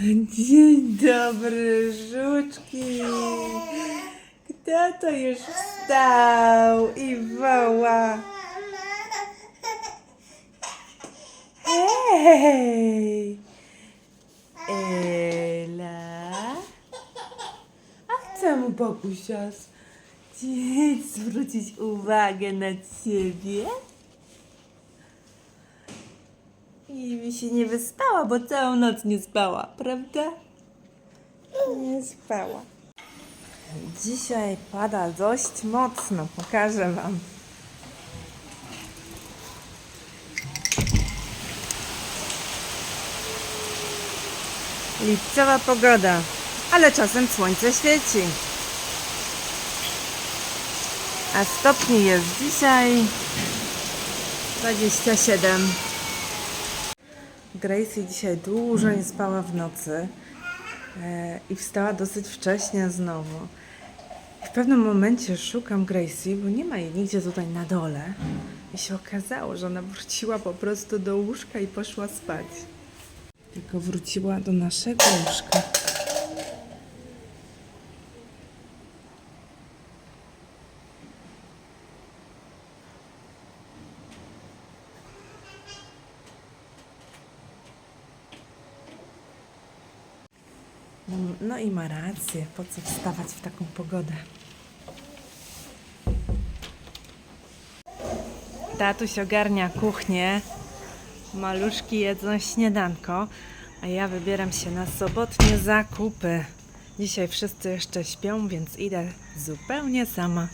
Dzień dobry, żuczki. Kto to już wstał i woła? Hej! Ela? A chcę mu Bogusios dziś zwrócić uwagę na ciebie? I mi się nie wyspała, bo całą noc nie spała, prawda? Nie spała. Dzisiaj pada dość mocno, pokażę wam. Lipcowa pogoda, ale czasem słońce świeci. A stopni jest dzisiaj 27. Gracie dzisiaj dużo nie spała w nocy e, i wstała dosyć wcześnie znowu. I w pewnym momencie szukam Gracie, bo nie ma jej nigdzie tutaj na dole. I się okazało, że ona wróciła po prostu do łóżka i poszła spać. Tylko wróciła do naszego łóżka. No i ma rację, po co wstawać w taką pogodę. Tatuś ogarnia kuchnię, maluszki jedzą śniadanko, a ja wybieram się na sobotnie zakupy. Dzisiaj wszyscy jeszcze śpią, więc idę zupełnie sama.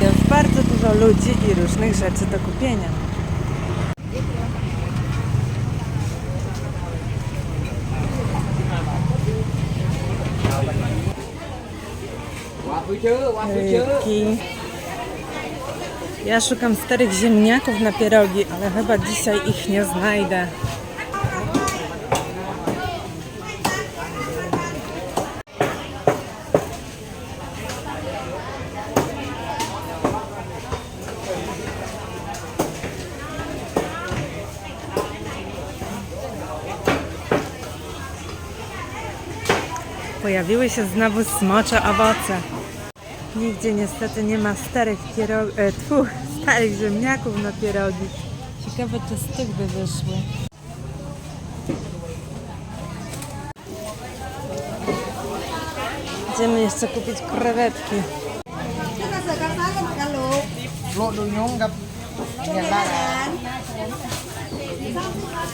Jest bardzo dużo ludzi i różnych rzeczy do kupienia. Rybki. Ja szukam starych ziemniaków na pierogi, ale chyba dzisiaj ich nie znajdę. Pojawiły się znowu smocze owoce. Nigdzie niestety nie ma starych pierog... E, tfu, starych ziemniaków na pierogi. Ciekawe, czy z tych by wyszły. Idziemy jeszcze kupić krewetki.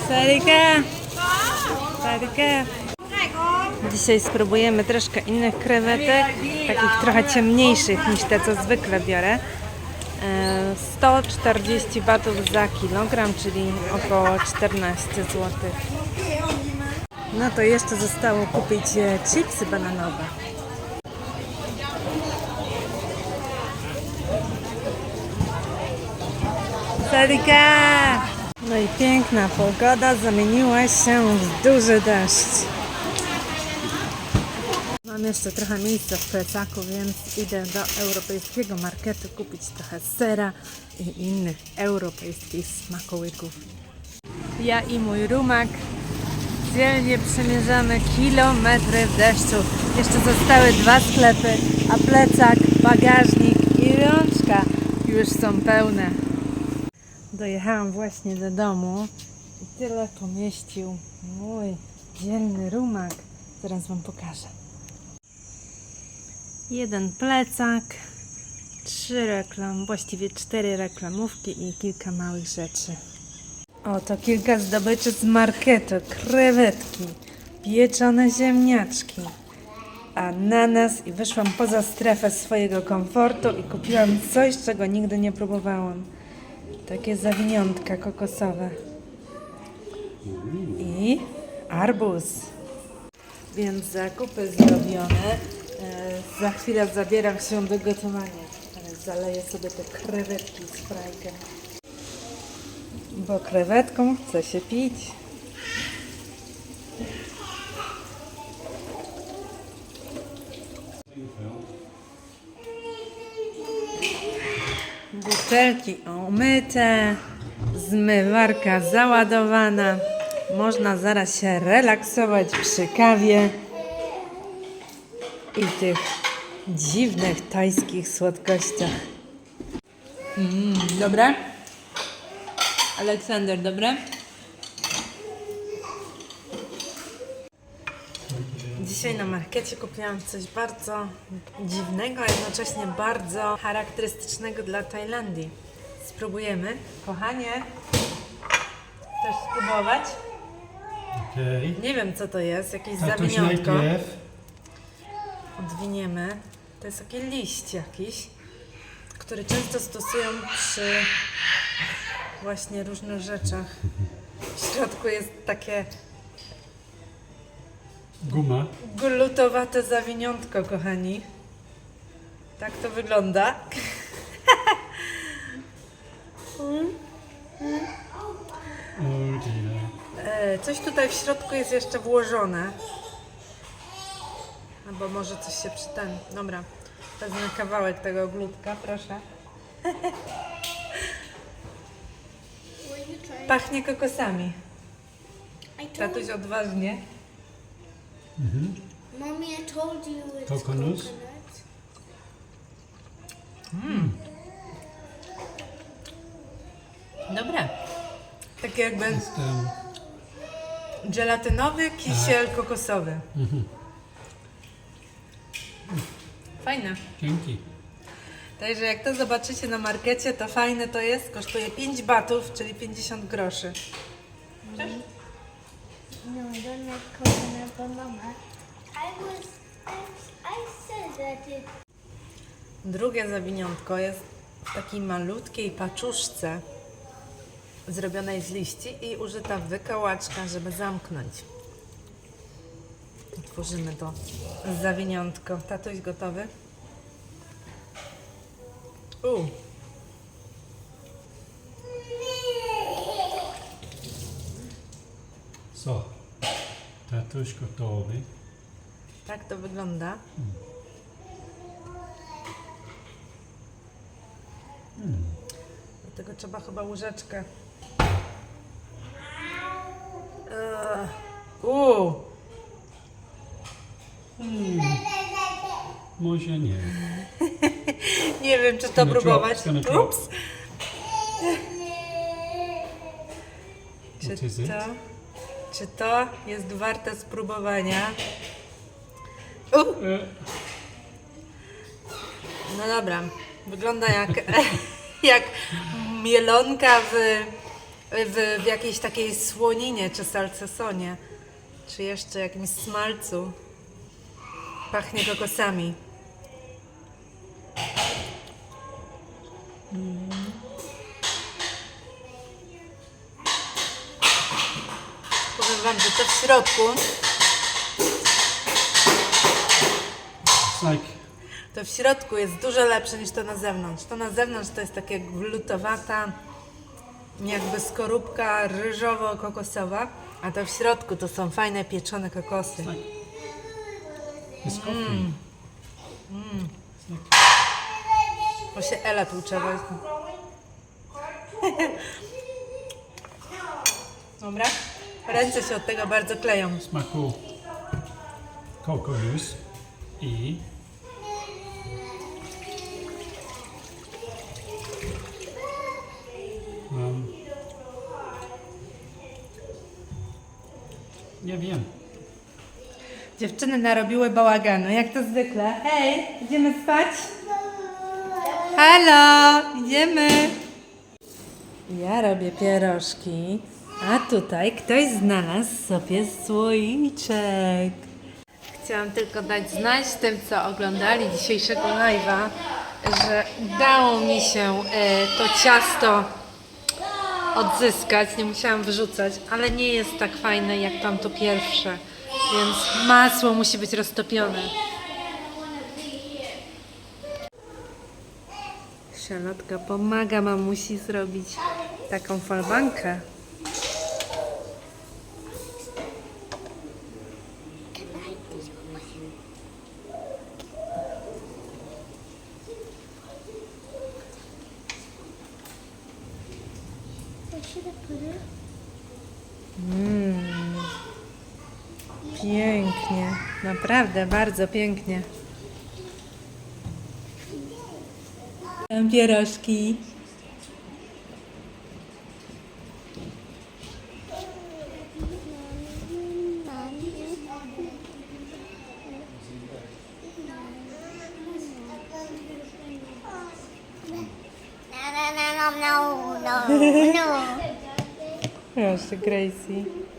Sarika! Sarika! Dzisiaj spróbujemy troszkę innych krewetek, takich trochę ciemniejszych niż te, co zwykle biorę. E, 140 batów za kilogram, czyli około 14 zł. No to jeszcze zostało kupić e, chipsy bananowe. Sarika! No i piękna pogoda zamieniła się w duży deszcz. Mam jeszcze trochę miejsca w plecaku, więc idę do europejskiego marketu kupić trochę sera i innych europejskich smakołyków. Ja i mój rumak dzielnie przemierzamy kilometry w deszczu. Jeszcze zostały dwa sklepy, a plecak, bagażnik i rączka już są pełne. Dojechałam właśnie do domu i tyle pomieścił mój dzielny rumak. Zaraz Wam pokażę. Jeden plecak, trzy reklam, właściwie cztery reklamówki i kilka małych rzeczy. Oto kilka zdobyczy z marketu. Krewetki, pieczone ziemniaczki, ananas i wyszłam poza strefę swojego komfortu i kupiłam coś, czego nigdy nie próbowałam. Takie zawiniątka kokosowe. I arbuz. Więc zakupy zrobione. Za chwilę zabieram się do gotowania. Ale zaleję sobie te krewetki z frajkiem. Bo krewetką chce się pić. Butelki umyte, Zmywarka załadowana. Można zaraz się relaksować przy kawie i tych dziwnych tajskich słodkościach. Mm, dobre? Aleksander, dobre? Dzisiaj na markecie kupiłam coś bardzo dziwnego, a jednocześnie bardzo charakterystycznego dla Tajlandii. Spróbujemy. Kochanie, chcesz spróbować? Okej. Nie wiem co to jest, jakieś zawiniątko. najpierw. Odwiniemy. To jest taki liść jakiś, który często stosują przy właśnie różnych rzeczach. W środku jest takie Guma. glutowate zawiniątko, kochani. Tak to wygląda. O dear. E, Coś tutaj w środku jest jeszcze włożone. Albo może coś się przy ten. Dobra, wezmę kawałek tego glutka, proszę. Pachnie kokosami. I told Tatuś odważnie. mommy. I told you it's Coconut? coconut. Dobre. Takie jakby Jest, em, żelatynowy kisiel kokosowy. Fajne. dzięki. Także jak to zobaczycie na markecie, to fajne to jest. Kosztuje 5 batów, czyli 50 groszy. No, I don't like coconut, but mama. I was. I, I said that it. Drugie zawiniątko jest w takiej malutkiej paczuszce zrobionej z liści i użyta wykałaczka, żeby zamknąć. Otworzymy to zawiniątko. Tatuś gotowy? U. So. Tatuś gotowy. Tak to wygląda. Do tego trzeba chyba łyżeczkę. Eee, U. Może nie. Nie wiem, czy to próbować. Ups. Czy to, czy to jest warte spróbowania? U. E, No dobra, wygląda jak, jak mielonka w, w, w jakiejś takiej słoninie czy salcesonie, czy jeszcze jakimś smalcu. Pachnie kokosami. Powiem Wam, że to w środku, to w środku jest dużo lepsze niż to na zewnątrz. To na zewnątrz to jest takie glutowata, jakby skorupka ryżowo-kokosowa, a to w środku to są fajne pieczone kokosy. It's coffee. Bo się Ela tłucze właśnie. Dobra? Ręce się od tego bardzo kleją. Smaku kokonus i nie wiem. Dziewczyny narobiły bałaganu, jak to zwykle. Hej, idziemy spać? Halo, idziemy. Ja robię pierożki, a tutaj ktoś znalazł sobie słoiczek. Chciałam tylko dać znać tym, co oglądali dzisiejszego live'a, że udało mi się e, to ciasto odzyskać, nie musiałam wyrzucać, ale nie jest tak fajne jak tamto pierwsze, więc masło musi być roztopione. Szalotka pomaga mamusi zrobić taką falbankę. Naprawdę, bardzo pięknie. Tam Pierożki. No, no, no, no, no. Proszę, Gracie.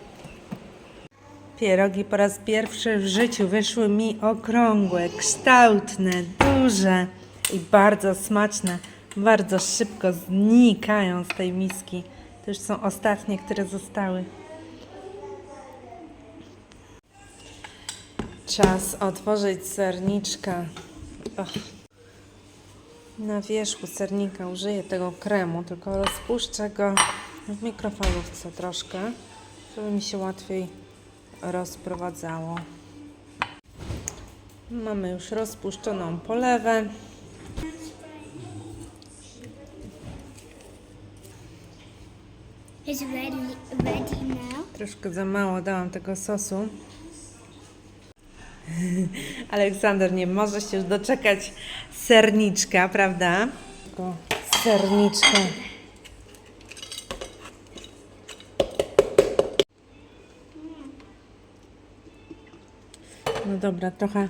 Pierogi po raz pierwszy w życiu wyszły mi okrągłe, kształtne, duże i bardzo smaczne. Bardzo szybko znikają z tej miski. To już są ostatnie, które zostały. Czas otworzyć serniczka. Och. Na wierzchu sernika użyję tego kremu, tylko rozpuszczę go w mikrofalówce troszkę, żeby mi się łatwiej rozprowadzało. Mamy już rozpuszczoną polewę. It's ready, ready now. Troszkę za mało dałam tego sosu. Aleksander nie może się już doczekać serniczka, prawda? Tylko serniczka. No dobra, trochę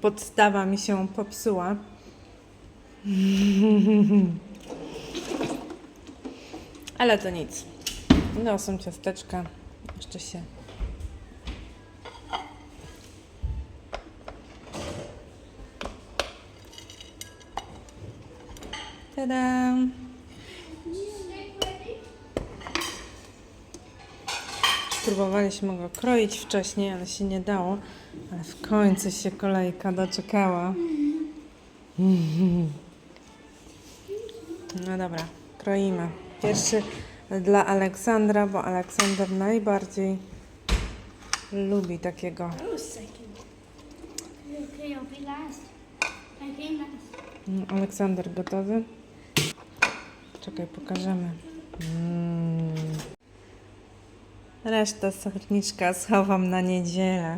podstawa mi się popsuła. Ale to nic. No, są ciasteczka. Jeszcze się. Tada! Próbowaliśmy go kroić wcześniej, ale się nie dało. Ale w końcu się kolejka doczekała. No dobra, kroimy. Pierwszy dla Aleksandra, bo Aleksander najbardziej lubi takiego. Mm, Aleksander gotowy? Czekaj, pokażemy. Mm. Resztę serniczka schowam na niedzielę.